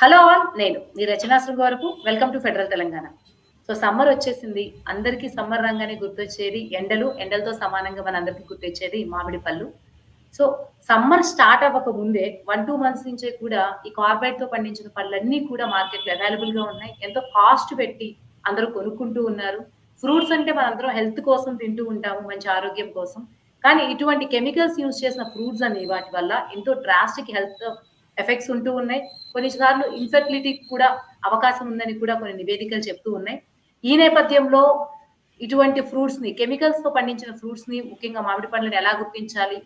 Hello all నేను మీ రచనా వరకు. Welcome to Federal Telangana. So summer వచ్చేసింది. అందరికీ సమ్మర్ రంగానే గుర్తొచ్చేది ఎండలు ఎండలతో సమానంగా మన అందరికీ గుర్తొచ్చేది మామిడి పళ్ళు. సో సమ్మర్ స్టార్ట్ అవ్వక ముందే వన్ టూ మంత్స్ నుంచే కూడా ఈ కార్బైడ్తో పండించిన పళ్ళన్నీ కూడా మార్కెట్లో అవైలబుల్గా ఉన్నాయి. ఎంతో కాస్ట్ పెట్టి అందరూ కొనుక్కుంటూ ఉన్నారు. ఫ్రూట్స్ అంటే మనందరం హెల్త్ కోసం తింటూ ఉంటాము మంచి ఆరోగ్యం కోసం. కానీ ఇటువంటి కెమికల్స్ యూజ్ చేసిన ఫ్రూట్స్ అనేవి వాటి వల్ల ఎంతో డ్రాస్టిక్ హెల్త్ ఎఫెక్ట్స్ ఉంటూ ఉన్నాయి. కొన్నిసార్లు ఇన్ఫెర్టిలిటీ కూడా అవకాశం ఉందని కూడా కొన్ని నివేదికలు చెప్తూ ఉన్నాయి. ఈ నేపథ్యంలో ఇటువంటి ఫ్రూట్స్ని కెమికల్స్తో పండించిన ఫ్రూట్స్ని ముఖ్యంగా మామిడి పండ్లను ఎలా గుర్తించాలి?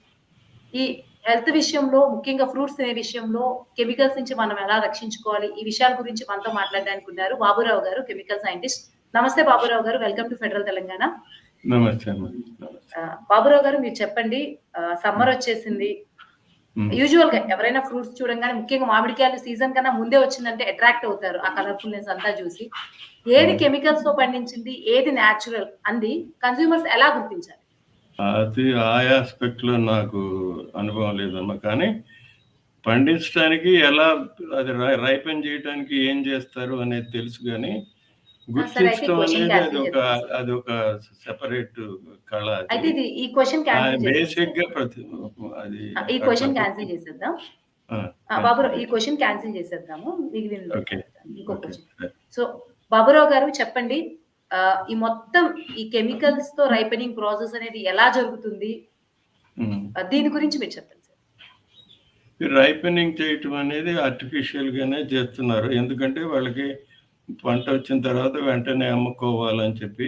ఈ హెల్త్ విషయంలో ముఖ్యంగా ఫ్రూట్స్ తినే విషయంలో కెమికల్స్ నుంచి మనం ఎలా రక్షించుకోవాలి? ఈ విషయాల గురించి మనతో మాట్లాడడానికి ఉన్నారు బాబురావు గారు కెమికల్ సైంటిస్ట్ నమస్తే బాబురావు గారు welcome to Federal Telangana Baburao గారు మీరు చెప్పండి. సమ్మర్ వచ్చేసింది. యూజువల్గా ఎవరైనా ఫ్రూట్స్ చూడంగానే ముఖ్యంగా మామిడికాయలు సీజన్ కన్నా ముందే వచ్చిందంటే అట్రాక్ట్ అవుతారు ఆ కలర్ఫుల్నెస్ అంతా చూసి. ఏది కెమికల్స్తో పండించింది ఏది న్యాచురల్ అంది కన్స్యూమర్స్ ఎలా గుర్తించాలి? అది ఆ ఆస్పెక్ట్లో నాకు అనుభవం లేదమ్మా. కానీ పండించడానికి ఎలా అది రైపెన్ చేయడానికి ఏం చేస్తారు అనేది తెలుసు కానీ గుర్తించడం question అనేది అది cancel ఒక అది ఒక సెపరేట్ కళ అయితే అది ఇది ఈ క్వశ్చన్ క్యాన్సిల్ బేసిక్గా ప్రతి అది ఈ క్వశ్చన్ క్యాన్సిల్ చేసేద్దాం. ఈ క్వశ్చన్ క్యాన్సిల్ చేసేద్దాము. మిగిలిన ఓకే ఇంకో ఓకే క్వశ్చన్ సో బాబురావు గారు చెప్పండి ఈ మొత్తం ఈ కెమికల్స్తో రైపెనింగ్ ప్రాసెస్ అనేది ఎలా జరుగుతుంది. ఆ, దీని గురించి మీరు చెప్పండి సార్. రైపెనింగ్ చేయటం అనేది ఆర్టిఫిషియల్ గానే చేస్తున్నారు. ఎందుకంటే వాళ్ళకి పంట వచ్చిన తర్వాత వెంటనే అమ్ముకోవాలని చెప్పి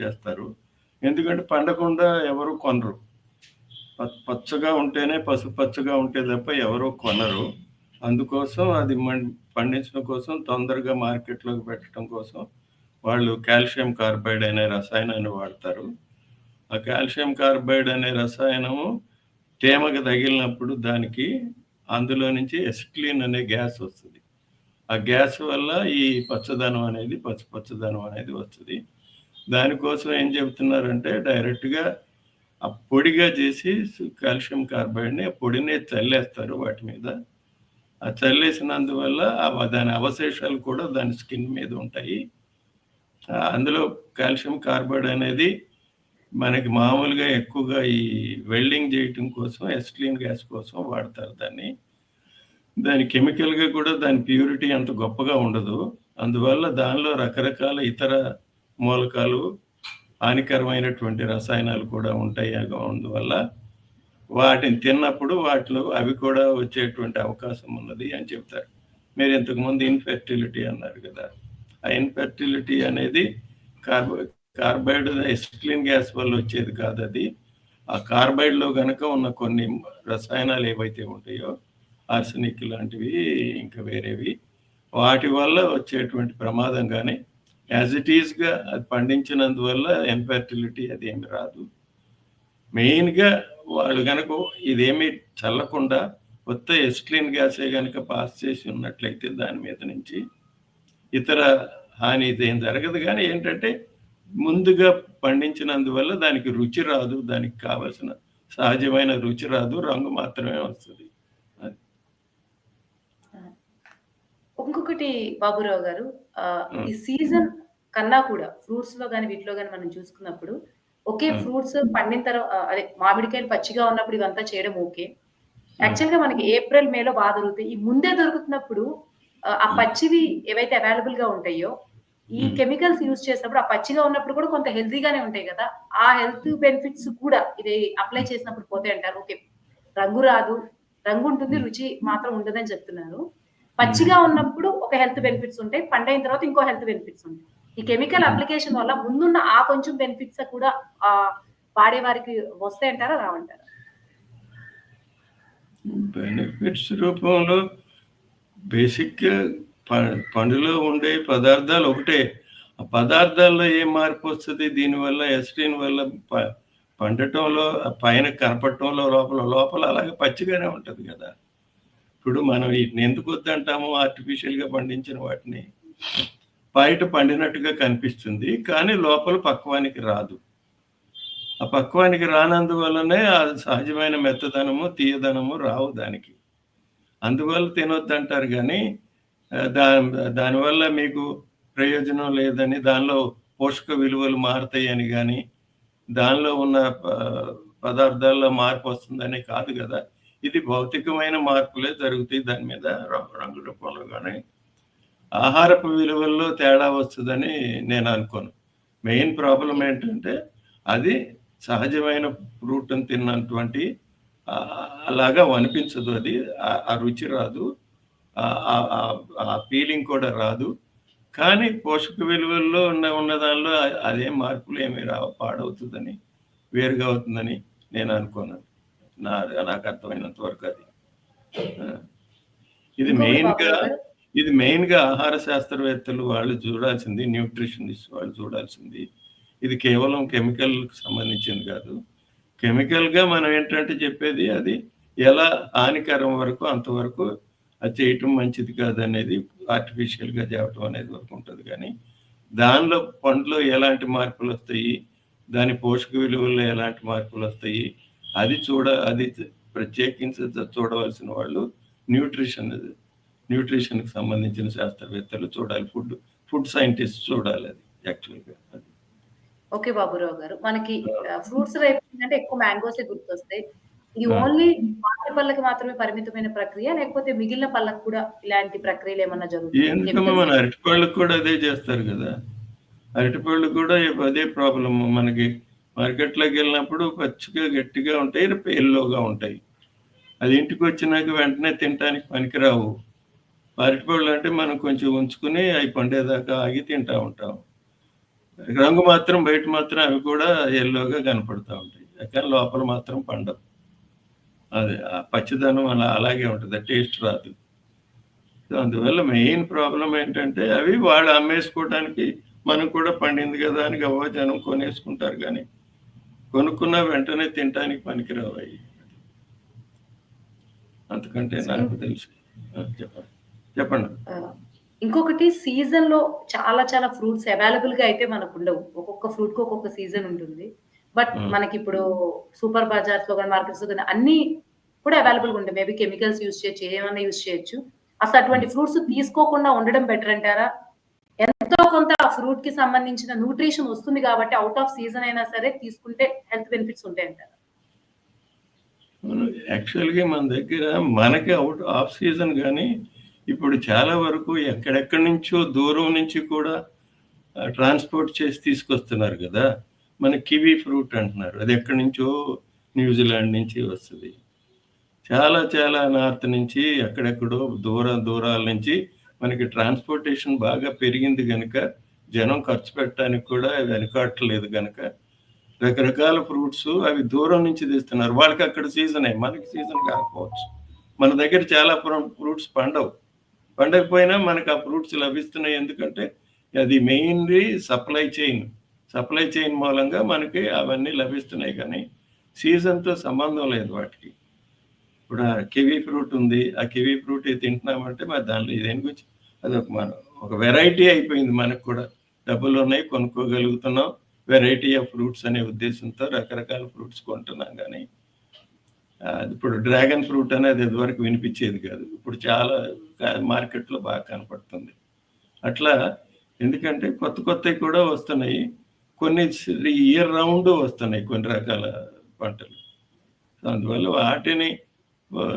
చేస్తారు. ఎందుకంటే పండకుండా ఎవరు కొనరు. పచ్చగా ఉంటేనే పసుపు పచ్చగా ఉంటే తప్ప ఎవరు కొనరు. అందుకోసం అది పండించడం కోసం తొందరగా మార్కెట్లోకి పెట్టడం కోసం వాళ్ళు కాల్షియం కార్బైడ్ అనే రసాయనాన్ని వాడతారు. ఆ కాల్షియం కార్బైడ్ అనే రసాయనము తేమకు తగిలినప్పుడు దానికి అందులో నుంచి ఎసిక్లిన్ అనే గ్యాస్ వస్తుంది. ఆ గ్యాస్ వల్ల ఈ పచ్చదనం అనేది పచ్చ పచ్చదనం అనేది వస్తుంది. దానికోసం ఏం చెబుతున్నారంటే డైరెక్ట్గా ఆ పొడిగా చేసి కాల్షియం కార్బైడ్ని ఆ పొడినే చల్లేస్తారు వాటి మీద. ఆ చల్లేసినందువల్ల దాని అవశేషాలు కూడా దాని స్కిన్ మీద ఉంటాయి. అందులో కాల్షియం కార్బైడ్ అనేది మనకి మామూలుగా ఎక్కువగా ఈ వెల్డింగ్ చేయటం కోసం ఎస్క్లీన్ గ్యాస్ కోసం వాడతారు దాన్ని. దాని కెమికల్గా కూడా దాని ప్యూరిటీ అంత గొప్పగా ఉండదు. అందువల్ల దానిలో రకరకాల ఇతర మూలకాలు హానికరమైనటువంటి రసాయనాలు కూడా ఉంటాయి. అందువల్ల వాటిని తిన్నప్పుడు వాటిలో అవి కూడా వచ్చేటువంటి అవకాశం ఉన్నది అని చెప్తారు. మీరు ఇంతకుముందు ఇన్ఫెర్టిలిటీ అన్నారు కదా. ఆ ఇన్ఫెర్టిలిటీ అనేది కార్బో కార్బైడ్ ఎస్క్లిన్ గ్యాస్ వల్ల వచ్చేది కాదు అది ఆ కార్బైడ్లో కనుక ఉన్న కొన్ని రసాయనాలు ఏవైతే ఉంటాయో ఆర్సనిక్ లాంటివి ఇంకా వేరేవి. వాటి వల్ల వచ్చేటువంటి ప్రమాదం కానీ యాజ్ ఇట్ ఈస్గా అది పండించినందువల్ల ఎన్ఫెర్టిలిటీ అది ఏమి రాదు. మెయిన్గా వాళ్ళు కనుక ఇదేమి చల్లకుండా కొత్త ఎస్క్లిన్ గ్యాసే కనుక పాస్ చేసి ఉన్నట్లయితే దాని మీద నుంచి ఇతర హాని ఇదేం జరగదు. కానీ ఏంటంటే ముందుగా పండించినందువల్ల దానికి రుచి రాదు. దానికి కావలసిన సహజమైన రుచి రాదు. రంగు మాత్రమే వస్తుంది. ఇంకొకటి బాబురావు గారు ఆ, ఈ సీజన్ కన్నా కూడా ఫ్రూట్స్లో కానీ వీటిలో కానీ మనం చూసుకున్నప్పుడు ఒకే. ఫ్రూట్స్ పండిన తర్వాత అదే మామిడికాయలు పచ్చిగా ఉన్నప్పుడు ఇవంతా చేయడం ఓకే. యాక్చువల్గా మనకి ఏప్రిల్ మేలో బాగా దొరుకుతాయి. ఈ ముందే దొరుకుతున్నప్పుడు ఆ, పచ్చివి ఏవైతే అవైలబుల్గా ఉంటాయో ఈ. కెమికల్స్ యూజ్ చేసినప్పుడు ఆ పచ్చిగా ఉన్నప్పుడు కూడా కొంత హెల్తీగానే ఉంటాయి కదా ఆ హెల్త్ బెనిఫిట్స్ కూడా ఇది అప్లై చేసినప్పుడు పోతాయి అంటారు. ఓకే రంగు రాదు రంగు ఉంటుంది రుచి మాత్రం ఉండదని చెప్తున్నారు. పచ్చిగా ఉన్నప్పుడు ఒక హెల్త్ బెనిఫిట్స్ ఉంటాయి పండైన తర్వాత ఇంకో హెల్త్ బెనిఫిట్స్ ఉంటాయి. ఈ కెమికల్ అప్లికేషన్ వల్ల ముందున్న ఆ కొంచెం బెనిఫిట్స్ కూడా ఆ వాడే వారికి వస్తాయంటారా రావంటారా? బెనిఫిట్స్ రూపంలో బేసిక్గా పండులో ఉండే పదార్థాలు ఒకటే. ఆ పదార్థాల్లో ఏం మార్పు వస్తుంది? దీనివల్ల ఎస్టీన్ వల్ల పండటంలో పైన కనపడటంలో లోపల లోపల అలాగే పచ్చిగానే ఉంటుంది కదా. ఇప్పుడు మనం వీటిని ఎందుకు వద్దంటాము? ఆర్టిఫిషియల్గా పండించిన వాటిని బయట పండినట్టుగా కనిపిస్తుంది కానీ లోపల పక్వానికి రాదు. ఆ పక్వానికి రానందువల్లనే ఆ సహజమైన మెత్తదనము తీయదనము రావు దానికి. అందువల్ల తినొద్దంటారు కానీ దా దానివల్ల మీకు ప్రయోజనం లేదని దానిలో పోషక విలువలు మారుతాయని కానీ దానిలో ఉన్న ప- పదార్థాల్లో మార్పు వస్తుందని కాదు కదా. ఇది భౌతికమైన మార్పులే జరుగుతాయి. దాని మీద రంగు రంగు రూపంలో కానీ ఆహారపు విలువల్లో తేడా వస్తుందని నేను అనుకోను. మెయిన్ ప్రాబ్లం ఏంటంటే అది సహజమైన ఫ్రూట్ని తిన్నటువంటి అలాగా అనిపించదు అది. ఆ- రుచి రాదు. ఆ- ఫీలింగ్ కూడా రాదు. కానీ పోషక విలువల్లో ఉన్న ఉన్న దానిలో అదే మార్పులు ఏమి రావు పాడవుతుందని వేరుగా అవుతుందని నేను అనుకున్నాను నా నాకు అర్థమైనంత వరకు అది. ఇది ఇంకొకటి మెయిన్ బాబు గా గారు, ఇది మెయిన్గా ఆహార శాస్త్రవేత్తలు వాళ్ళు చూడాల్సింది న్యూట్రిషనిస్ట్ వాళ్ళు చూడాల్సింది. ఇది కేవలం కెమికల్ సంబంధించింది కాదు. కెమికల్గా మనం ఏంటంటే చెప్పేది అది ఎలా హానికరం వరకు అంతవరకు అది చేయటం మంచిది కాదు అనేది ఆర్టిఫిషియల్గా చేయటం అనేది వరకు ఉంటుంది కానీ దానిలో పండ్లో ఎలాంటి మార్పులు వస్తాయి? దాని పోషక విలువల్లో ఎలాంటి మార్పులు వస్తాయి? అది చూడ అది ప్రత్యేకించి చూడవలసిన వాళ్ళు న్యూట్రిషన్ న్యూట్రిషన్కి సంబంధించిన శాస్త్రవేత్తలు చూడాలి. ఫుడ్ ఫుడ్ సైంటిస్ట్ చూడాలి అది యాక్చువల్గా అది. ఓకే బాబురావు గారు. మనకి ఫ్రూట్స్ అంటే ఎక్కువ మ్యాంగోసే గుర్తొస్తాయి. ఇది. ఓన్లీ మామిడి పళ్ళకి మాత్రమే పరిమితమైన ప్రక్రియ లేకపోతే మిగిలిన పళ్ళకు కూడా ఇలాంటి ప్రక్రియలు ఏమన్నా ఎందుకమ్మా మన జరుగుతాయి అరటిపళ్ళకు కూడా అదే చేస్తారు కదా. అరటిపళ్ళు కూడా అదే ప్రాబ్లం మనకి మార్కెట్లోకి వెళ్ళినప్పుడు పచ్చిగా గట్టిగా ఉంటాయి పేల్లోగా ఉంటాయి. అది ఇంటికి వచ్చినాక వెంటనే తినడానికి పనికిరావు. అరటిపళ్ళు అంటే మనం కొంచెం ఉంచుకుని అవి పండేదాకా ఆగి తింటా ఉంటాం. రంగు మాత్రం బయట మాత్రం అవి కూడా ఎల్లోగా కనపడుతూ ఉంటాయి. కానీ లోపల మాత్రం పండవు. అదే ఆ పచ్చిదనం అలా అలాగే ఉంటుంది. టేస్ట్ రాదు. అందువల్ల మెయిన్ ప్రాబ్లం ఏంటంటే అవి వాళ్ళు అమ్మేసుకోవడానికి మనం కూడా పండింది కదా అని గవ్వ జనం కొనేసుకుంటారు కానీ కొనుక్కున్న వెంటనే తినడానికి పనికిరావు అవి అంతకంటే నాకు తెలుసు. చెప్పండి. చెప్పండి. ఇంకొకటి సీజన్లో చాలా చాలా ఫ్రూట్స్ అవైలబుల్గా అయితే మనకు ఉండవు. ఒక్కొక్క ఫ్రూట్కి ఒక్కొక్క సీజన్ ఉంటుంది. But Hmm. మనకి ఇప్పుడు సూపర్ బజార్స్లో కానీ మార్కెట్స్లో కానీ అన్ని కూడా అవైలబుల్ ఉంటాయి. మేబీ కెమికల్స్ యూజ్ చేయొచ్చు ఏమైనా యూజ్ చేయొచ్చు. అసలు అటువంటి ఫ్రూట్స్ తీసుకోకుండా ఉండడం బెటర్ అంటారా? కొంత ఆ ఫ్రూట్కి సంబంధించిన న్యూట్రిషన్ వస్తుంది కాబట్టి అవుట్ ఆఫ్ సీజన్ అయినా సరే తీసుకుంటే హెల్త్ బెనిఫిట్స్ ఉంటాయంటారు. యాక్చువల్గా మన దగ్గర మనకి అవుట్ ఆఫ్ సీజన్ కానీ ఇప్పుడు చాలా వరకు ఎక్కడెక్కడి నుంచో దూరం నుంచి కూడా ట్రాన్స్పోర్ట్ చేసి తీసుకొస్తున్నారు కదా. మన కివీ ఫ్రూట్ అంటున్నారు. అది ఎక్కడి నుంచో న్యూజిలాండ్ నుంచి వస్తుంది. చాలా చాలా నార్త్ నుంచి ఎక్కడెక్కడో దూర దూరాల నుంచి మనకి ట్రాన్స్పోర్టేషన్ బాగా పెరిగింది కనుక జనం ఖర్చు పెట్టడానికి కూడా వెనకాడట్లేదు కనుక రకరకాల ఫ్రూట్స్ అవి దూరం నుంచి తీస్తున్నారు. వాళ్ళకి అక్కడ సీజనే మనకి సీజన్ కాకపోవచ్చు. మన దగ్గర చాలా ఫ్రూట్స్ పండవు. పండకపోయినా మనకు ఆ ఫ్రూట్స్ లభిస్తున్నాయి. ఎందుకంటే అది mainly supply chain. Supply chain మూలంగా మనకి అవన్నీ లభిస్తున్నాయి కానీ సీజన్తో సంబంధం లేదు వాటికి. ఇప్పుడు ఆ కివీ ఫ్రూట్ ఉంది. ఆ కివీ ఫ్రూట్ తింటున్నామంటే మరి దానిలో దేని గురించి అది ఒక మన ఒక వెరైటీ అయిపోయింది మనకు కూడా. డబ్బులు ఉన్నాయి కొనుక్కోగలుగుతున్నాం. వెరైటీ ఆఫ్ ఫ్రూట్స్ అనే ఉద్దేశంతో రకరకాల ఫ్రూట్స్ కొంటున్నాం కానీ ఇప్పుడు డ్రాగన్ ఫ్రూట్ అనేది ఇదివరకు వినిపించేది కాదు. ఇప్పుడు చాలా మార్కెట్లో బాగా కనపడుతుంది. అట్లా ఎందుకంటే కొత్త కొత్తవి కూడా వస్తున్నాయి. కొన్ని ఇయర్ రౌండ్ వస్తున్నాయి కొన్ని రకాల పంటలు. అందువల్ల వాటిని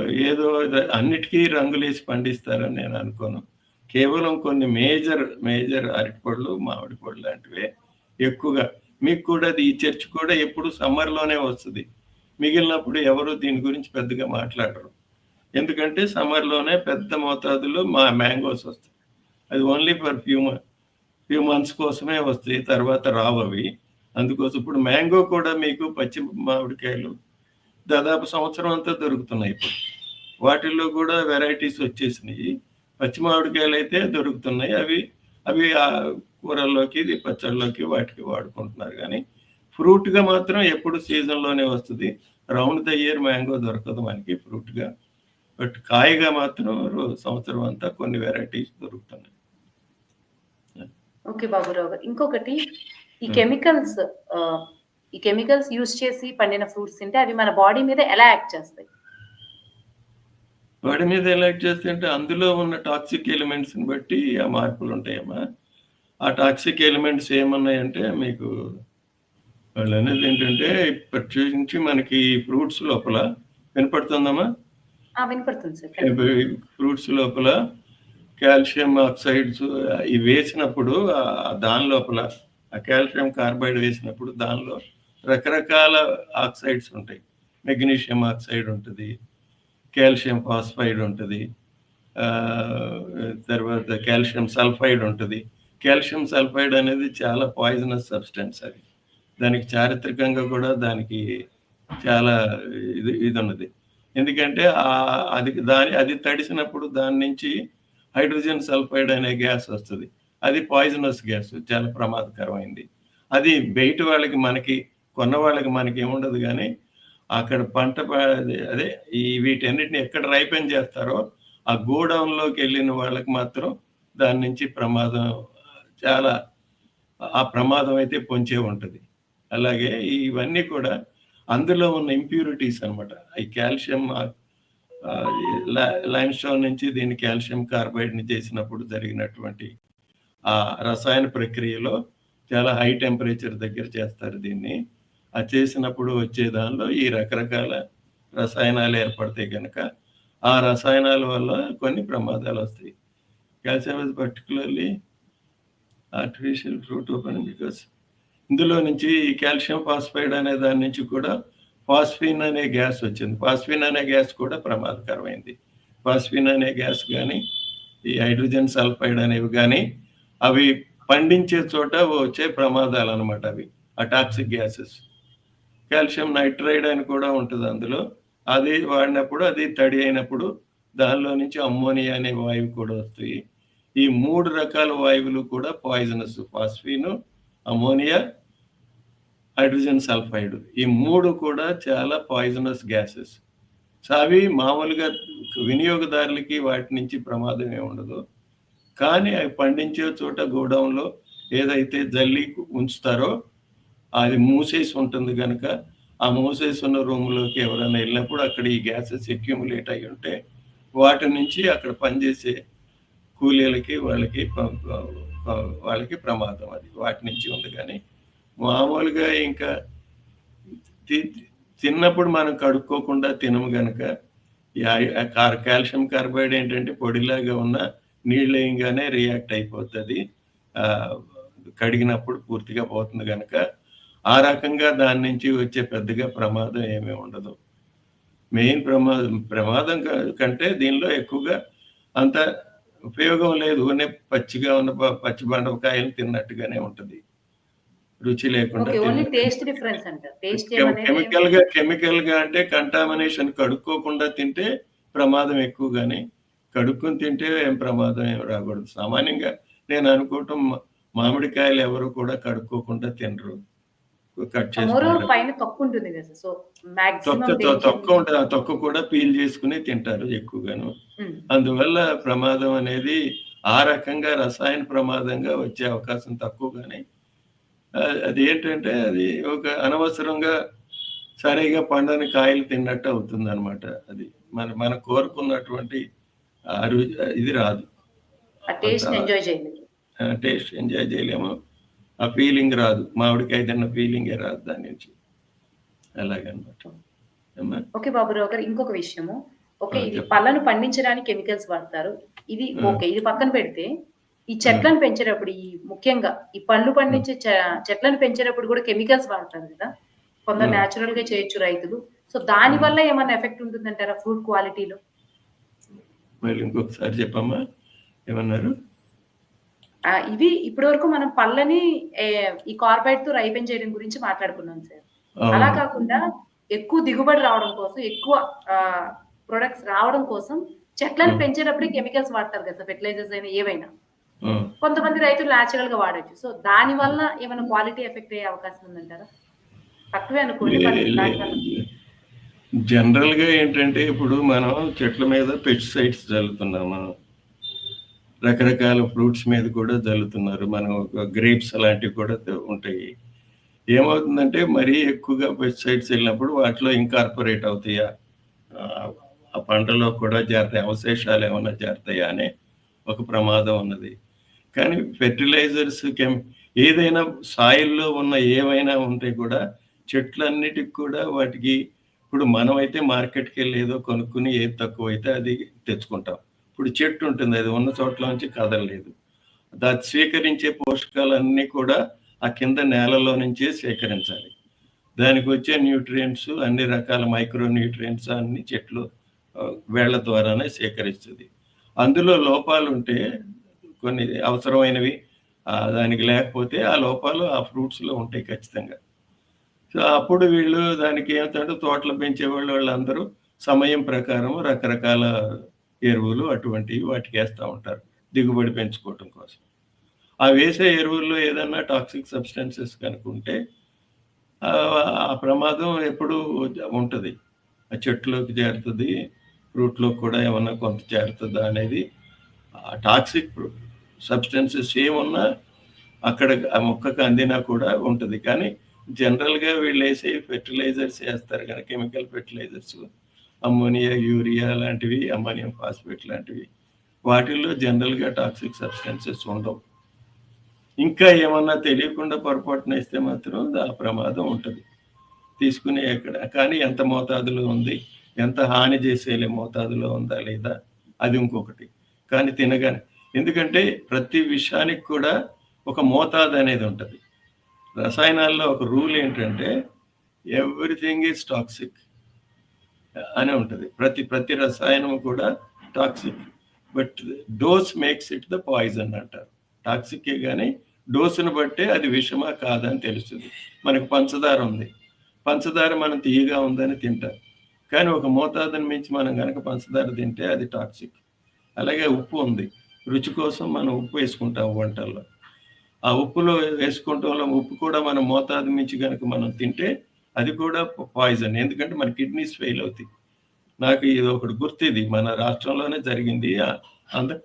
ఏదో అన్నిటికీ రంగులేసి పండిస్తారని నేను అనుకోను. కేవలం కొన్ని మేజర్ మేజర్ అరటిపళ్ళు మామిడి పళ్ళు లాంటివే ఎక్కువగా. మీకు కూడా అది ఈ చర్చ్ కూడా ఎప్పుడు సమ్మర్లోనే వస్తుంది. మిగిలినప్పుడు ఎవరు దీని గురించి పెద్దగా మాట్లాడరు. ఎందుకంటే సమ్మర్లోనే పెద్ద మోతాదులో మా మ్యాంగోస్ వస్తాయి. అది only for few few months కోసమే వస్తాయి తర్వాత రావు అవి. అందుకోసం ఇప్పుడు మ్యాంగో కూడా మీకు పచ్చి మామిడికాయలు దాదాపు సంవత్సరం అంతా దొరుకుతున్నాయి ఇప్పుడు. వాటిల్లో కూడా వెరైటీస్ వచ్చేసినాయి. పచ్చి మామిడికాయలు అయితే దొరుకుతున్నాయి. అవి అవి ఆ కూరల్లోకి పచ్చళ్ళలోకి వాటికి వాడుకుంటున్నారు. కానీ ఫ్రూట్గా మాత్రం ఎప్పుడు సీజన్లోనే వస్తుంది. రౌండ్ ద ఇయర్ మ్యాంగో దొరకదు మనకి ఫ్రూట్గా. బట్ కాయగా మాత్రం సంవత్సరం అంతా కొన్ని వెరైటీస్ దొరుకుతున్నాయి. ఓకే బాబురావు గారు. ఇంకొకటి ఈ. కెమికల్స్ ఈ కెమికల్స్ యూజ్ చేసి పండిన ఫ్రూట్స్ తింటే అవి మన బాడీ మీద ఎలా యాక్ట్ చేస్తాయి? వాటి మీద ఎలక్ట్ చేస్తే అంటే అందులో ఉన్న టాక్సిక్ ఎలిమెంట్స్ని బట్టి ఆ మార్పులు ఉంటాయమ్మా. ఆ టాక్సిక్ ఎలిమెంట్స్ ఏమన్నాయంటే మీకు వాళ్ళు అనేది ఏంటంటే ప్రత్యేకించి మనకి ఫ్రూట్స్ లోపల వినపడుతుందమ్మా? వినపడుతుంది ఫ్రూట్స్ లోపల కాల్షియం ఆక్సైడ్స్ ఇవి వేసినప్పుడు దాని లోపల ఆ కాల్షియం కార్బైడ్ వేసినప్పుడు దానిలో రకరకాల ఆక్సైడ్స్ ఉంటాయి. మెగ్నీషియం ఆక్సైడ్ ఉంటుంది కాల్షియం ఫాస్ఫైడ్ ఉంటుంది తర్వాత కాల్షియం సల్ఫైడ్ ఉంటుంది. కాల్షియం సల్ఫైడ్ అనేది చాలా పాయిజనస్ సబ్స్టెన్స్ అది. దానికి చారిత్రకంగా కూడా దానికి చాలా ఇది ఇది ఉన్నది. ఎందుకంటే అది దాని అది తడిసినప్పుడు దాని నుంచి హైడ్రోజన్ సల్ఫైడ్ అనే గ్యాస్ వస్తుంది. అది పాయిజనస్ గ్యాస్ చాలా ప్రమాదకరమైంది. అది బయట వాళ్ళకి మనకి కొన్న వాళ్ళకి మనకి ఏముండదు కానీ అక్కడ పంట అదే ఈ వీటన్నిటిని ఎక్కడ రైపెన్ చేస్తారో ఆ గోడౌన్లోకి వెళ్ళిన వాళ్ళకి మాత్రం దాని నుంచి ప్రమాదం చాలా ఆ ప్రమాదం అయితే పొంచే ఉంటుంది. అలాగే ఇవన్నీ కూడా అందులో ఉన్న ఇంప్యూరిటీస్ అనమాట ఈ కాల్షియం లైమ్ స్టోన్ నుంచి దీన్ని కాల్షియం కార్బైడ్ని చేసినప్పుడు జరిగినటువంటి ఆ రసాయన ప్రక్రియలో చాలా హై టెంపరేచర్ దగ్గర చేస్తారు దీన్ని. ఆ చేసినప్పుడు వచ్చే దానిలో ఈ రకరకాల రసాయనాలు ఏర్పడతాయి కనుక ఆ రసాయనాల వల్ల కొన్ని ప్రమాదాలు వస్తాయి. Calcium is particularly artificial fruit open because ఇందులో నుంచి ఈ కాల్షియం ఫాస్ఫైడ్ అనే దాని నుంచి కూడా ఫాస్ఫిన్ అనే గ్యాస్ వచ్చింది. ఫాస్ఫిన్ అనే గ్యాస్ కూడా ప్రమాదకరమైంది. ఫాస్ఫిన్ అనే గ్యాస్ కానీ ఈ హైడ్రోజన్ సల్ఫైడ్ అనేవి కానీ అవి పండించే చోట వచ్చే ప్రమాదాలు అనమాట అవి. ఆ టాక్సిక్ గ్యాసెస్. కాల్షియం నైట్రైడ్ అని కూడా ఉంటుంది అందులో. అది వాడినప్పుడు అది తడి అయినప్పుడు దానిలో నుంచి అమ్మోనియా అనే వాయువు కూడా వస్తాయి. ఈ మూడు రకాల వాయువులు కూడా poisonous phosphine ammonia hydrogen sulphide. ఈ మూడు కూడా చాలా పాయిజనస్ గ్యాసెస్. సో అవి మామూలుగా వినియోగదారులకి వాటి నుంచి ప్రమాదం ఏమి ఉండదు. కానీ అవి పండించే చోట గోడౌన్లో ఏదైతే జల్లి ఉంచుతారో అది మూసేసి ఉంటుంది కనుక ఆ మూసేసి ఉన్న రూమ్లోకి ఎవరైనా వెళ్ళినప్పుడు అక్కడ ఈ గ్యాసెస్ అక్యూములేట్ అయి ఉంటే వాటి నుంచి అక్కడ పనిచేసే కూలీలకి వాళ్ళకి వాళ్ళకి ప్రమాదం అది. వాటి నుంచి ఉంది కానీ మామూలుగా ఇంకా తి- తిన్నప్పుడు మనం కడుక్కోకుండా తినము కనుక కార్ కాల్షియం కార్బైడ్ ఏంటంటే పొడిలాగా ఉన్న నీళ్ళు వేయంగానే రియాక్ట్ అయిపోతుంది. కడిగినప్పుడు పూర్తిగా పోతుంది కనుక ఆ రకంగా దాని నుంచి వచ్చే పెద్దగా ప్రమాదం ఏమీ ఉండదు. మెయిన్ ప్రమాదం ప్రమాదం కంటే దీనిలో ఎక్కువగా అంత ఉపయోగం లేదు. ఊనే పచ్చిగా ఉన్న పచ్చి బండపకాయలు తిన్నట్టుగానే ఉంటది. రుచి లేకుండా కెమికల్గా కెమికల్గా అంటే కంటామినేషన్ కడుక్కోకుండా తింటే ప్రమాదం ఎక్కువ కానీ కడుక్కొని తింటే ఏం ప్రమాదం ఏం రాకూడదు. సామాన్యంగా నేను అనుకోవటం మామిడికాయలు ఎవరు కూడా కడుక్కోకుండా తినరు. కట్ చేసుకుంటారు. పైన తొక్కు ఉంటుంది కదా సో తొక్క మాక్సిమం తొ- తొక్క ఉంటుంది. ఆ తొక్క కూడా పీల్ చేసుకుని తింటారు ఎక్కువగాను. అందువల్ల ప్రమాదం అనేది ఆ రకంగా రసాయన ప్రమాదంగా వచ్చే అవకాశం తక్కువ కానీ ఆ, అది ఏంటంటే అది ఒక అనవసరంగా సరిగా పండని కాయలు తిన్నట్టు అవుతుంది అనమాట అది. మన మన కోరుకున్నటువంటి ఇది రాదు. టేస్ట్ ఎంజాయ్ చేయలేము. ఆ ఫీలింగ్ రాదు. మామిడికాయ తిన్న ఫీలింగే రాదు దాని నుంచి. అలాగనమాట? ఓకే బాబురావు గారు ఇంకొక విషయము. ఓకే ఇది. పళ్ళను పండించడానికి కెమికల్స్ వాడతారు. ఇది. ఓకే ఇది పక్కన పెడితే ఈ చెట్లను పెంచేటప్పుడు ఈ ముఖ్యంగా ఈ పళ్ళు పండించే చెట్లను పెంచేటప్పుడు కూడా కెమికల్స్ వాడతారు కదా. కొందరు. న్యాచురల్గా చేయొచ్చు రైతులు. సో దాని వల్ల ఏమైనా ఎఫెక్ట్ ఉంటుందంటారా? ఫ్రూట్ క్వాలిటీలో మళ్ళీ ఇంకొకసారి చెప్పమ్మా. ఏమన్నారు? ఇవి ఇప్పటి వరకు మనం పళ్ళని ఈ కార్బైడ్తో రైపెన్ చేయడం గురించి మాట్లాడుకున్నాం సార్. అలా. కాకుండా ఎక్కువ దిగుబడి రావడం కోసం ఎక్కువ ప్రొడక్ట్స్ రావడం కోసం చెట్లను. పెంచేటప్పుడు కెమికల్స్ వాడతారు కదా ఫెర్టిలైజర్స్ అయినా ఏవైనా. కొంతమంది రైతులు న్యాచురల్గా వాడచ్చు. సో దాని వల్ల ఏమైనా క్వాలిటీ ఎఫెక్ట్ అయ్యే అవకాశం ఉందంటారా? తక్కువే అనుకోండి జనరల్గా ఏంటంటే ఇప్పుడు మనం చెట్ల మీద పెస్టిసైడ్స్ చల్లుతున్నాం మనం. రకరకాల ఫ్రూట్స్ మీద కూడా జల్లుతున్నారు. మనం గ్రేప్స్ అలాంటివి కూడా ఉంటాయి. ఏమవుతుందంటే మరీ ఎక్కువగా పెస్టిసైడ్స్ వెళ్ళినప్పుడు వాటిలో ఇంకార్పొరేట్ అవుతాయా? ఆ, పంటలో కూడా చేరతాయి అవశేషాలు ఏమైనా జరుగుతాయా అనే ఒక ప్రమాదం ఉన్నది. కానీ ఫెర్టిలైజర్స్ కెమ్ ఏదైనా సాయిల్లో ఉన్న ఏవైనా ఉంటే కూడా చెట్లన్నిటికి కూడా వాటికి ఇప్పుడు మనమైతే మార్కెట్కి వెళ్ళి ఏదో కొనుక్కుని ఏది తక్కువ అయితే అది తెచ్చుకుంటాం. ఇప్పుడు చెట్టు ఉంటుంది అది ఉన్న చోట్ల నుంచి కదలలేదు. దాన్ని స్వీకరించే పోషకాలన్నీ కూడా ఆ కింద నేలలో నుంచే స్వీకరించాలి దానికి వచ్చే న్యూట్రియంట్స్ అన్ని రకాల మైక్రో న్యూట్రియంట్స్ అన్ని చెట్లు వేళ్ళ ద్వారానే సేకరిస్తుంది. అందులో లోపాలు ఉంటే కొన్ని అవసరమైనవి దానికి లేకపోతే ఆ లోపాలు ఆ ఫ్రూట్స్లో ఉంటాయి ఖచ్చితంగా. సో అప్పుడు వీళ్ళు దానికి ఏంటంటే తోటలు పెంచే వాళ్ళు వాళ్ళందరూ సమయం ప్రకారం రకరకాల ఎరువులు అటువంటివి వాటికి వేస్తూ ఉంటారు దిగుబడి పెంచుకోవటం కోసం. ఆ వేసే ఎరువుల్లో ఏదన్నా టాక్సిక్ సబ్స్టెన్సెస్ కనుకుంటే ఆ ఆ ప్రమాదం ఎప్పుడు ఉంటుంది. ఆ చెట్టులోకి చేరుతుంది ఫ్రూట్లోకి కూడా ఏమన్నా కొంత చేరుతుందా అనేది ఆ టాక్సిక్ సబ్స్టెన్సెస్ ఏమున్నా అక్కడ ఆ మొక్కకు అందినా కూడా ఉంటుంది. కానీ జనరల్గా వీళ్ళు వేసే ఫెర్టిలైజర్స్ వేస్తారు కానీ కెమికల్ ఫెర్టిలైజర్స్ అమ్మోనియా యూరియా లాంటివి అమ్మోనియం ఫాస్ఫేట్ లాంటివి. వాటిల్లో జనరల్గా టాక్సిక్ సబ్స్టెన్సెస్ ఉండవు. ఇంకా ఏమన్నా తెలియకుండా పొరపాటున ఇస్తే మాత్రం ఆ ప్రమాదం ఉంటుంది. తీసుకునే ఎక్కడ కానీ ఎంత మోతాదులో ఉంది ఎంత హాని చేసేలే మోతాదులో ఉందా లేదా అది ఇంకొకటి. కానీ తినగానే ఎందుకంటే ప్రతి విషయానికి కూడా ఒక మోతాదు అనేది ఉంటుంది. రసాయనాల్లో ఒక రూల్ ఏంటంటే ఎవ్రీథింగ్ ఈజ్ టాక్సిక్. అని ఉంటుంది. ప్రతి ప్రతి రసాయనం కూడా toxic but dose makes it the poison అంటారు. టాక్సిక్ కానీ డోసును బట్టే అది విషమా కాదని తెలుస్తుంది. మనకు పంచదార ఉంది. పంచదార మనం తీయగా ఉందని తింటాం. కానీ ఒక మోతాదుని మించి మనం కనుక పంచదార తింటే అది టాక్సిక్ అలాగే ఉప్పు ఉంది. రుచి కోసం మనం ఉప్పు వేసుకుంటాం వంటల్లో. ఆ ఉప్పులో వేసుకుంటాం. ఉప్పు కూడా మనం మోతాదు మించి కనుక మనం తింటే అది కూడా పాయిజన్ ఎందుకంటే మన కిడ్నీస్ ఫెయిల్ అవుతాయి. నాకు ఇది ఒకటి గుర్తు ఇది మన రాష్ట్రంలోనే జరిగింది. ఆంధ్ర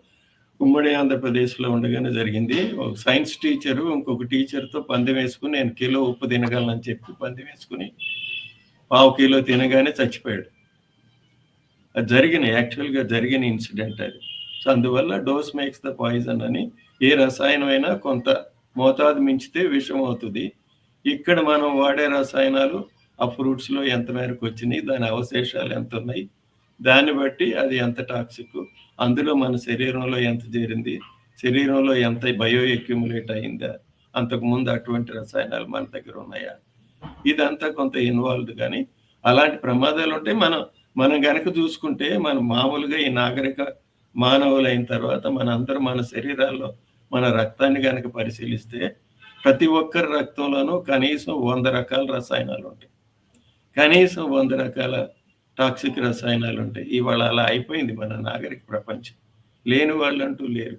ఉమ్మడి ఆంధ్రప్రదేశ్లో ఉండగానే జరిగింది. ఒక సైన్స్ టీచరు ఇంకొక టీచర్తో పందెం వేసుకుని నేను కిలో ఉప్పు తినగలనని చెప్పి పందెం వేసుకుని పావు కిలో తినగానే చచ్చిపోయాడు. అది జరిగిన యాక్చువల్గా జరిగిన ఇన్సిడెంట్ అది. సో అందువల్ల డోస్ మేక్స్ ద పాయిజన్ అని ఏ రసాయనమైనా కొంత మోతాదు మించితే విషం అవుతుంది. ఇక్కడ మనం వాడే రసాయనాలు ఆ ఫ్రూట్స్లో ఎంత మేరకు వచ్చినాయి దాని అవశేషాలు ఎంత ఉన్నాయి దాన్ని బట్టి అది ఎంత టాక్సిక్ అందులో మన శరీరంలో ఎంత చేరింది శరీరంలో ఎంత బయో ఎక్యుములేట్ అయిందా అంతకుముందు అటువంటి రసాయనాలు మన దగ్గర ఉన్నాయా? ఇదంతా కొంత ఇన్వాల్వ్డ్ కానీ అలాంటి ప్రమాదాలు ఉంటే మనం మనం గనక చూసుకుంటే మనం మామూలుగా ఈ నాగరిక మానవులు అయిన తర్వాత మన అందరూ మన శరీరాల్లో మన రక్తాన్ని గనక పరిశీలిస్తే ప్రతి ఒక్కరి రక్తంలోనూ కనీసం వంద రకాల రసాయనాలు ఉంటాయి. కనీసం వంద రకాల టాక్సిక్ రసాయనాలు ఉంటాయి. ఇవాళ అలా అయిపోయింది మన నాగరిక ప్రపంచం. లేని వాళ్ళు అంటూ లేరు.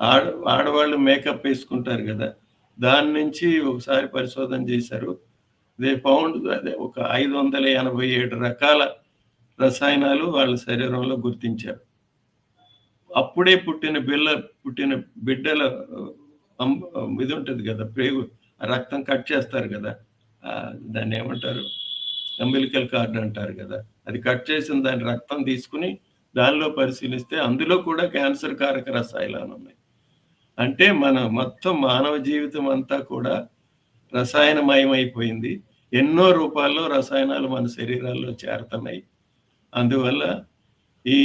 ఆడ ఆడవాళ్ళు మేకప్ వేసుకుంటారు కదా దాని నుంచి ఒకసారి పరిశోధన చేశారు. దే పౌండ్ అదే ఒక ఐదు వందల ఎనభై ఏడు రకాల రసాయనాలు వాళ్ళ శరీరంలో గుర్తించారు. అప్పుడే పుట్టిన బిల్ల పుట్టిన బిడ్డల ఇది ఉంటుంది కదా ప్రేగు రక్తం కట్ చేస్తారు కదా దాన్ని ఏమంటారు? అంబిలికల్ కార్డ్ అంటారు కదా అది కట్ చేసిన దాని రక్తం తీసుకుని దానిలో పరిశీలిస్తే అందులో కూడా క్యాన్సర్ కారక రసాయనాలు ఉన్నాయి. అంటే మన మొత్తం మానవ జీవితం అంతా కూడా రసాయనమయమైపోయింది. ఎన్నో రూపాల్లో రసాయనాలు మన శరీరాల్లో చేరుతున్నాయి. అందువల్ల ఈ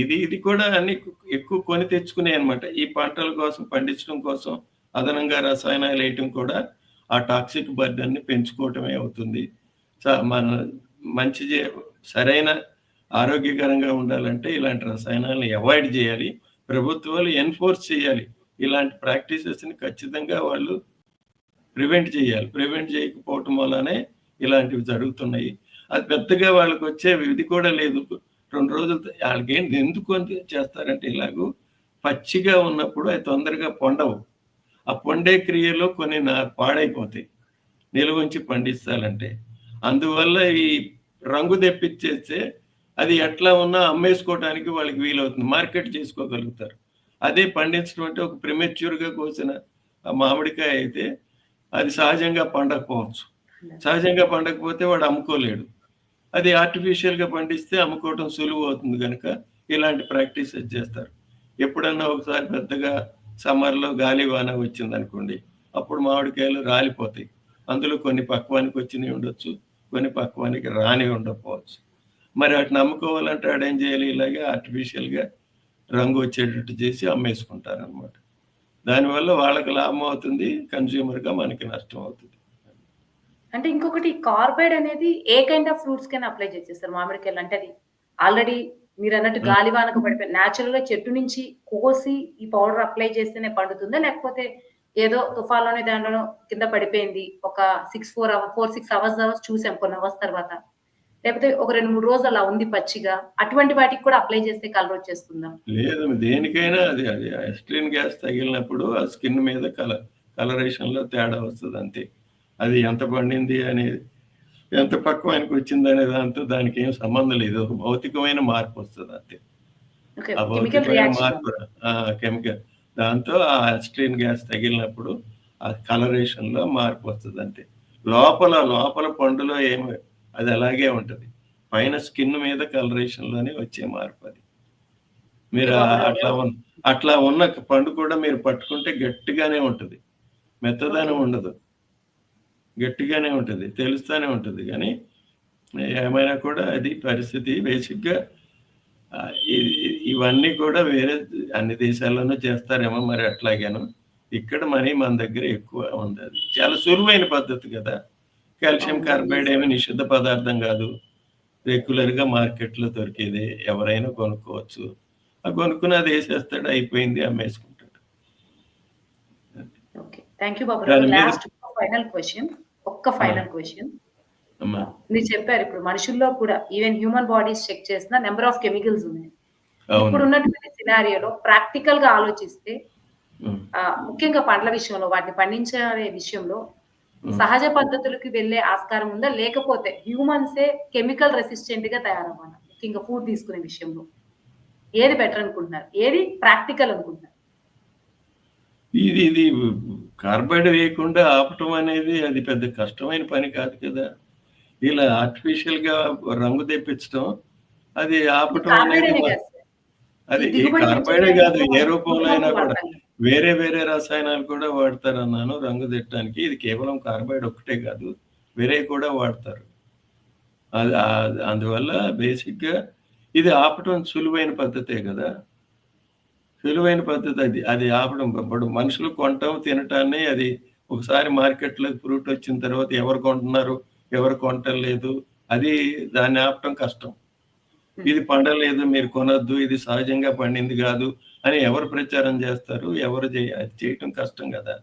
ఇది ఇది కూడా అన్ని ఎక్కువ కొని తెచ్చుకునే అనమాట ఈ పంటల కోసం పండించడం కోసం అదనంగా రసాయనాలు వేయటం కూడా ఆ టాక్సిక్ బర్డన్ని పెంచుకోవటమే అవుతుంది. స- మన మంచి చే- సరైన ఆరోగ్యకరంగా ఉండాలంటే ఇలాంటి రసాయనాలను అవాయిడ్ చేయాలి. ప్రభుత్వాలు ఎన్ఫోర్స్ చేయాలి. ఇలాంటి ప్రాక్టీసెస్ని ఖచ్చితంగా వాళ్ళు ప్రివెంట్ చేయాలి. ప్రివెంట్ చేయకపోవటం వల్లనే ఇలాంటివి జరుగుతున్నాయి. అది పెద్దగా వాళ్ళకి వచ్చే ఇది కూడా లేదు. రెండు రోజులు వాళ్ళకి ఏంటి ఎందుకు చేస్తారంటే ఇలాగూ పచ్చిగా ఉన్నప్పుడు అవి తొందరగా పొండవు. ఆ పొండే క్రియలో కొన్ని నా పాడైపోతాయి. నిల్వ ఉంచి పండించాలంటే అందువల్ల ఈ రంగు తెప్పించేస్తే అది ఎట్లా ఉన్నా అమ్మేసుకోవడానికి వాళ్ళకి వీలవుతుంది. మార్కెట్ చేసుకోగలుగుతారు. అదే పండించడం అంటే ఒక ప్రిమెచ్యూర్గా కోసిన ఆ మామిడికాయ అయితే అది సహజంగా పండకపోవచ్చు. సహజంగా పండకపోతే వాడు అమ్ముకోలేడు. అది ఆర్టిఫిషియల్గా పండిస్తే అమ్ముకోవటం సులువు అవుతుంది కనుక ఇలాంటి ప్రాక్టీసెస్ చేస్తారు. ఎప్పుడన్నా ఒకసారి పెద్దగా సమ్మర్లో గాలి వాన వచ్చింది అనుకోండి అప్పుడు మామిడికాయలు రాలిపోతాయి. అందులో కొన్ని పక్వానికి వచ్చినవి ఉండొచ్చు కొన్ని పక్వానికి రాని ఉండకపోవచ్చు. మరి వాటిని అమ్ముకోవాలంటే ఆడేం చేయాలి? ఇలాగే ఆర్టిఫిషియల్గా రంగు వచ్చేటట్టు చేసి అమ్మేసుకుంటారు అనమాట దానివల్ల వాళ్ళకి లాభం అవుతుంది కన్స్యూమర్గా మనకి నష్టం అవుతుంది. అంటే ఇంకొకటి కార్బైడ్ అనేది ఏ కైండ్ ఆఫ్ ఫ్రూట్స్ కైనా అప్లై చేసేస్తారు మామిడికాయలు? అంటే అది ఆల్రెడీ మీరు అన్నట్టు Hmm. గాలివానకు పడిపోయి న్యాచురల్గా చెట్టు నుంచి కోసి ఈ పౌడర్ అప్లై చేస్తేనే పండుతుందా? లేకపోతే ఏదో తుఫాన్లోనే దాంట్లో కింద పడిపోయింది ఒక six four hour four six hours hours చూసాం కొన్ని అవర్స్ తర్వాత. లేకపోతే ఒక రెండు మూడు రోజులు అలా ఉంది పచ్చిగా అటువంటి వాటికి కూడా అప్లై చేస్తే కలర్ వచ్చేస్తుందా? లేదు దేనికైనా అది అది ఎస్ట్రిన్ గ్యాస్ తగిలినప్పుడు ఆ స్కిన్ మీద కలర్ కలరేషన్లో తేడా వస్తుంది అంతే అది ఎంత పండింది అనేది ఎంత పక్వానికి వచ్చింది అనే దాంతో దానికి ఏం సంబంధం లేదు. భౌతికమైన మార్పు వస్తుంది అంతే. ఆ భౌతికమైన మార్పు కెమికల్. దాంతో ఆ ఎస్ట్రిన్ గ్యాస్ తగిలినప్పుడు ఆ కలరేషన్లో మార్పు వస్తుంది అంతే. లోపల లోపల పండులో ఏమి అది అలాగే ఉంటుంది. పైన స్కిన్ మీద కలరేషన్లోనే వచ్చే మార్పు అది. మీరు అట్లా ఉన్న అట్లా ఉన్న పండు కూడా మీరు పట్టుకుంటే గట్టిగానే ఉంటుంది. మెత్తదనం ఉండదు. గట్టిగానే ఉంటుంది తెలుస్తూనే ఉంటుంది. కానీ ఏమైనా కూడా అది పరిస్థితి బేసిక్గా ఇవన్నీ కూడా వేరే అన్ని దేశాల్లోనూ చేస్తారేమో మరి అట్లాగేను. ఇక్కడ మరీ మన దగ్గర ఎక్కువ ఉంది అది. చాలా సులువైన పద్ధతి కదా. కాల్షియం. కార్బైడ్ ఏమి నిషిద్ధ పదార్థం కాదు. రెగ్యులర్గా మార్కెట్లో దొరికేది ఎవరైనా కొనుక్కోవచ్చు. ఆ కొనుక్కుని అది వేసేస్తాడు అయిపోయింది అమ్మేసుకుంటాడు. దాని మీద- ఫైనల్ క్వశ్చన్ ఒక్క ఫైనల్ క్వశ్చన్. మీరు చెప్పారు ఇప్పుడు మనుషుల్లో కూడా ఈవెన్ హ్యూమన్ బాడీస్ చెక్ చేసిన నెంబర్ ఆఫ్ కెమికల్స్ ఉన్నాయి. ఇప్పుడు ఉన్నటువంటి సినారియోలో ప్రాక్టికల్గా ఆలోచిస్తే ముఖ్యంగా పండ్ల విషయంలో వాటిని పండించే విషయంలో. సహజ పద్ధతులకి వెళ్ళే ఆస్కారం ఉందా? లేకపోతే హ్యూమన్సే కెమికల్ రెసిస్టెంట్గా తయారవ్వాలి? ముఖ్యంగా ఫుడ్ తీసుకునే విషయంలో. ఏది బెటర్ అనుకుంటున్నారు? ఏది ప్రాక్టికల్ అనుకుంటున్నారు? ఇది ఇది కార్బైడ్ వేయకుండా ఆపటం అనేది అది పెద్ద కష్టమైన పని కాదు కదా. ఇలా ఆర్టిఫిషియల్గా రంగు తెప్పించడం అది ఆపటం అనేది. అది ఈ కార్బైడే కాదు ఏ రూపంలో అయినా కూడా. వేరే వేరే రసాయనాలు కూడా వాడతారు అన్నాను రంగు తెట్టడానికి. ఇది కేవలం కార్బైడ్ ఒక్కటే కాదు వేరే కూడా వాడతారు. అది అందువల్ల బేసిక్గా ఇది ఆపటం సులువైన పద్ధతే కదా. సులువైన పద్ధతి అది. అది ఆపడం ఇప్పుడు మనుషులు కొనటం తినటాన్ని అది ఒకసారి మార్కెట్లో ఫ్రూట్ వచ్చిన తర్వాత ఎవరు కొంటున్నారు ఎవరు కొనటం లేదు అది దాన్ని ఆపటం కష్టం. ఇది పండలేదు మీరు కొనొద్దు ఇది సహజంగా పండింది కాదు అని ఎవరు ప్రచారం చేస్తారు ఎవరు చేయ అది చేయటం కష్టం కదా.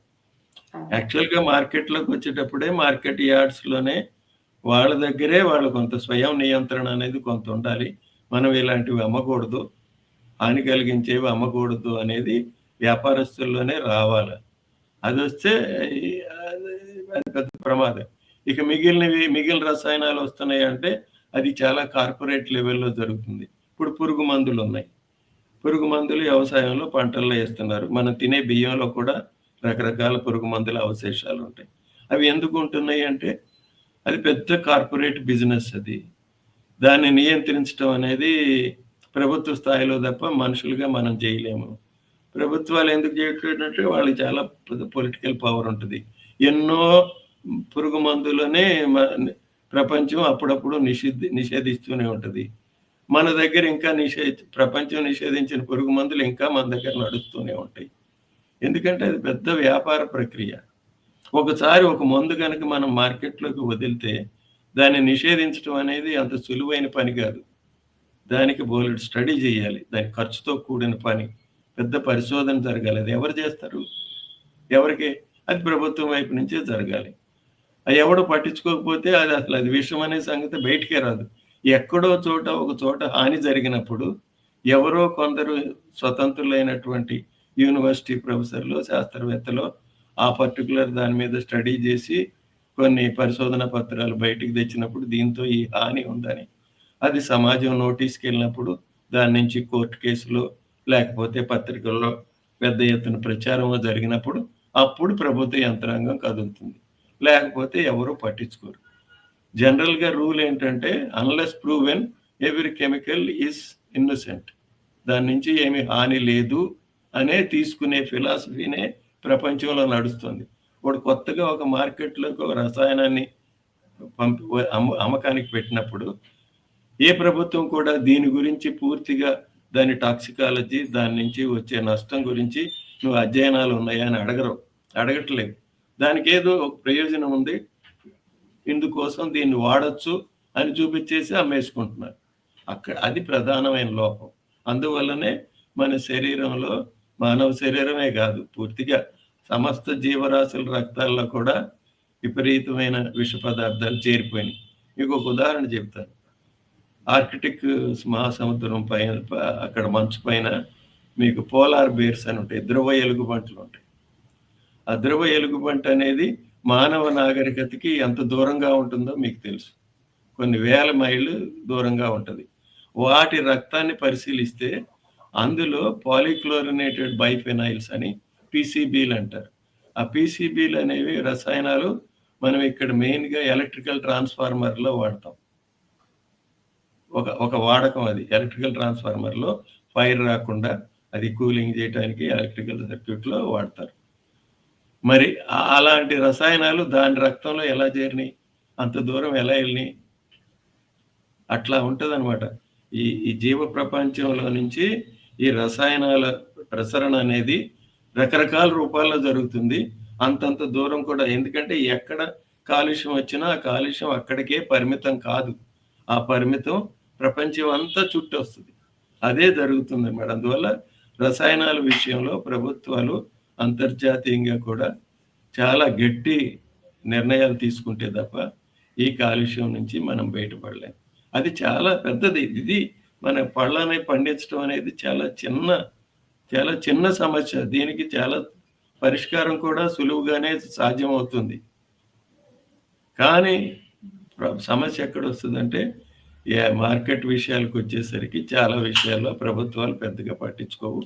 యాక్చువల్గా మార్కెట్లోకి వచ్చేటప్పుడే మార్కెట్ యార్డ్స్లోనే వాళ్ళ దగ్గరే వాళ్ళ కొంత స్వయం నియంత్రణ అనేది కొంత ఉండాలి. మనం ఇలాంటివి అమ్మకూడదు. హాని కలిగించేవి అమ్మకూడదు అనేది వ్యాపారస్తుల్లోనే రావాలి. అది వస్తే అది అది పెద్ద ప్రమాదం. ఇక మిగిలినవి మిగిలిన రసాయనాలు వస్తున్నాయి అంటే అది చాలా కార్పొరేట్ లెవెల్లో జరుగుతుంది. ఇప్పుడు పురుగు మందులు ఉన్నాయి. పురుగు మందులు వ్యవసాయంలో పంటల్లో వేస్తున్నారు. మనం తినే బియ్యంలో కూడా రకరకాల పురుగు మందుల అవశేషాలు ఉంటాయి. అవి ఎందుకు ఉంటున్నాయి అంటే అది పెద్ద కార్పొరేట్ బిజినెస్ అది. దాన్ని నియంత్రించడం అనేది ప్రభుత్వ స్థాయిలో తప్ప మనుషులుగా మనం చేయలేము ప్రభుత్వాలు ఎందుకు చేయట్లేదంటే వాళ్ళకి చాలా పొలిటికల్ పవర్ ఉంటుంది. ఎన్నో పురుగు మందులనే ప్రపంచం అప్పుడప్పుడు నిషేధి నిషేధిస్తూనే ఉంటుంది. మన దగ్గర ఇంకా నిషేధ ప్రపంచం నిషేధించిన పురుగు మందులు ఇంకా మన దగ్గర నడుస్తూనే ఉంటాయి. ఎందుకంటే అది పెద్ద వ్యాపార ప్రక్రియ. ఒకసారి ఒక మందు కనుక మనం మార్కెట్లోకి వదిలితే దాన్ని నిషేధించడం అనేది అంత సులువైన పని కాదు. దానికి బోలెడు స్టడీ చేయాలి దాని ఖర్చుతో కూడిన పని పెద్ద పరిశోధన జరగాలి. అది ఎవరు చేస్తారు? ఎవరికి? అది ప్రభుత్వం వైపు నుంచే జరగాలి. అది ఎవడు పట్టించుకోకపోతే అది అసలు అది విషయం అనే సంగతి బయటికే రాదు. ఎక్కడో చోట ఒక చోట హాని జరిగినప్పుడు ఎవరో కొందరు స్వతంత్రులైనటువంటి యూనివర్సిటీ ప్రొఫెసర్లు శాస్త్రవేత్తలు ఆ పర్టికులర్ దాని మీద స్టడీ చేసి కొన్ని పరిశోధన పత్రాలు బయటికి తెచ్చినప్పుడు దీంతో ఈ హాని ఉందని అది సమాజం నోటీస్కి వెళ్ళినప్పుడు దాని నుంచి కోర్టు కేసులు లేకపోతే పత్రికల్లో పెద్ద ఎత్తున ప్రచారం జరిగినప్పుడు అప్పుడు ప్రభుత్వ యంత్రాంగం కదులుతుంది. లేకపోతే ఎవరు పట్టించుకోరు. జనరల్గా రూల్ ఏంటంటే unless proven every chemical is innocent దాని నుంచి ఏమి హాని లేదు అనే తీసుకునే ఫిలాసఫీనే ప్రపంచంలో నడుస్తుంది. ఇప్పుడు కొత్తగా ఒక మార్కెట్లోకి ఒక రసాయనాన్ని పంపి అమ్మ- అమ్మకానికి పెట్టినప్పుడు ఏ ప్రభుత్వం కూడా దీని గురించి పూర్తిగా దాని టాక్సికాలజీ దాని నుంచి వచ్చే నష్టం గురించి నువ్వు అధ్యయనాలు ఉన్నాయా అని అడగరు అడగట్లేదు. దానికి ఏదో ఒక ప్రయోజనం ఉంది. ఇందుకోసం దీన్ని వాడచ్చు అని చూపించేసి అమ్మేసుకుంటున్నారు. అక్కడ అది ప్రధానమైన లోపం. అందువల్లనే మన శరీరంలో మానవ శరీరమే కాదు పూర్తిగా సమస్త జీవరాశుల రక్తాల్లో కూడా విపరీతమైన విష పదార్థాలు చేరిపోయినాయి. మీకు ఒక ఉదాహరణ చెప్తాను. ఆర్కిటిక్ మహాసముద్రం పైన అక్కడ మంచు పైన మీకు పోలార్ బేర్స్ అని ఉంటాయి ధ్రువ ఎలుగుబంట్లు ఉంటాయి. ఆ ధ్రువ ఎలుగుబంట అనేది మానవ నాగరికతకి ఎంత దూరంగా ఉంటుందో మీకు తెలుసు. కొన్ని వేల మైళ్ళు దూరంగా ఉంటుంది. వాటి రక్తాన్ని పరిశీలిస్తే అందులో పాలిక్లోరినేటెడ్ బైఫెనాయిల్స్ అని పీసీబీలు అంటారు. ఆ పీసీబీలు అనేవి రసాయనాలు మనం ఇక్కడ మెయిన్గా ఎలక్ట్రికల్ ట్రాన్స్ఫార్మర్లో వాడతాం. ఒక ఒక వాడకం అది. ఎలక్ట్రికల్ ట్రాన్స్ఫార్మర్లో ఫైర్ రాకుండా అది కూలింగ్ చేయడానికి ఎలక్ట్రికల్ సర్క్యూట్లో వాడతారు. మరి అలాంటి రసాయనాలు దాని రక్తంలో ఎలా చేరినాయి? అంత దూరం ఎలా వెళ్ళినాయి? అట్లా ఉంటుందన్నమాట. ఈ ఈ జీవ ప్రపంచంలో నుంచి ఈ రసాయనాల ప్రసరణ అనేది రకరకాల రూపాల్లో జరుగుతుంది. అంతంత దూరం కూడా ఎందుకంటే ఎక్కడ కాలుష్యం వచ్చినా ఆ కాలుష్యం అక్కడికే పరిమితం కాదు. ఆ పరిమితం ప్రపంచం అంతా చుట్టూ వస్తుంది అదే జరుగుతుంది మేడం. అందువల్ల రసాయనాల విషయంలో ప్రభుత్వాలు అంతర్జాతీయంగా కూడా చాలా గట్టి నిర్ణయాలు తీసుకుంటే తప్ప ఈ కాలుష్యం నుంచి మనం బయటపడలేం. అది చాలా పెద్దది. ఇది మన పళ్ళని పండించడం అనేది చాలా చిన్న చాలా చిన్న సమస్య. దీనికి చాలా పరిష్కారం కూడా సులువుగానే సాధ్యమవుతుంది. కానీ సమస్య ఎక్కడ వస్తుందంటే మార్కెట్ విషయాలకు వచ్చేసరికి చాలా విషయాల్లో ప్రభుత్వాలు పెద్దగా పట్టించుకోవు.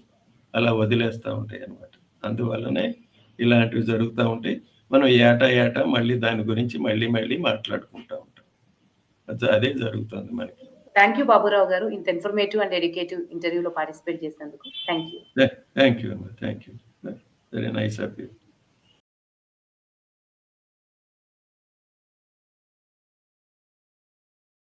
అలా వదిలేస్తూ ఉంటాయి అన్నమాట. అందువల్లనే ఇలాంటివి జరుగుతూ ఉంటాయి. మనం ఏటా ఏటా మళ్ళీ దాని గురించి మళ్ళీ మళ్ళీ మాట్లాడుకుంటూ ఉంటాం. అది- అదే జరుగుతుంది మనకి. థ్యాంక్ యూ బాబురావు గారు. ఇంత ఇన్ఫర్మేటివ్ అండ్ ఎడ్యుకేటివ్ ఇంటర్వ్యూలో పార్టిసిపేట్ చేసినందుకు. Thank you. Thank you thank you. Very nice of you.